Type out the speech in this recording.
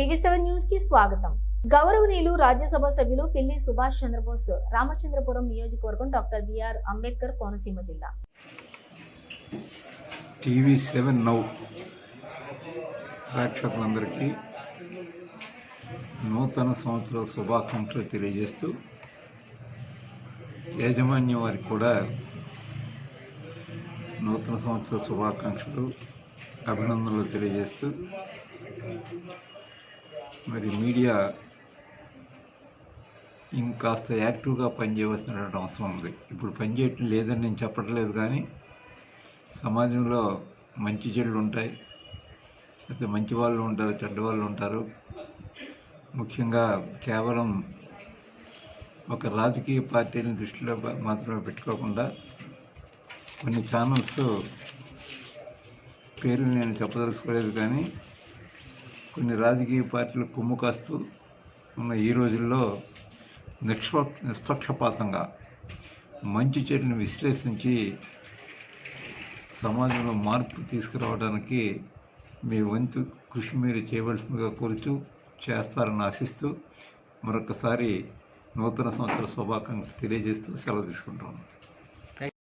TV seven న్యూస్కి స్వాగతం. గౌరవనీయులు రాజ్యసభ సభ్యులు పిల్లి సుభాష్ చంద్రబోస్ రామచంద్రపురం నియోజకవర్గం డాక్టర్ బిఆర్ అంబేద్కర్ కోనసీమ జిల్లా. TV seven now. ప్రేక్షకులందరికీ నూతన సంవత్సర శుభాకాంక్షలు తెలియజేస్తూ యాజమాన్యం వారికి కూడా నూతన సంవత్సర శుభాకాంక్షలు అభినందనలు తెలియజేస్తూ మరి మీడియా ఇంకాస్త యాక్టివ్గా పనిచేయవలసినటువంటి అవసరం ఉంది. ఇప్పుడు పనిచేయటం లేదని నేను చెప్పట్లేదు కానీ సమాజంలో మంచి చెడులు ఉంటాయి. అయితే మంచి వాళ్ళు ఉంటారు చెడ్డ వాళ్ళు ఉంటారు. ముఖ్యంగా కేవలం ఒక రాజకీయ పార్టీని దృష్టిలో మాత్రమే పెట్టుకోకుండా కొన్ని ఛానల్స్ పేరు నేను చెప్పదలుచుకోలేదు కానీ కొన్ని రాజకీయ పార్టీలు కొమ్ము కాస్తూ ఉన్న ఈ రోజుల్లో నిష్ప నిష్పక్షపాతంగా మంచి చెడుని విశ్లేషించి సమాజంలో మార్పు తీసుకురావడానికి మీ వంతు కృషి మీరు చేయవలసిందిగా కోరుచు చేస్తారని ఆశిస్తూ మరొకసారి నూతన సంవత్సర శుభాకాంక్షలు తెలియజేస్తూ సెలవు తీసుకుంటాను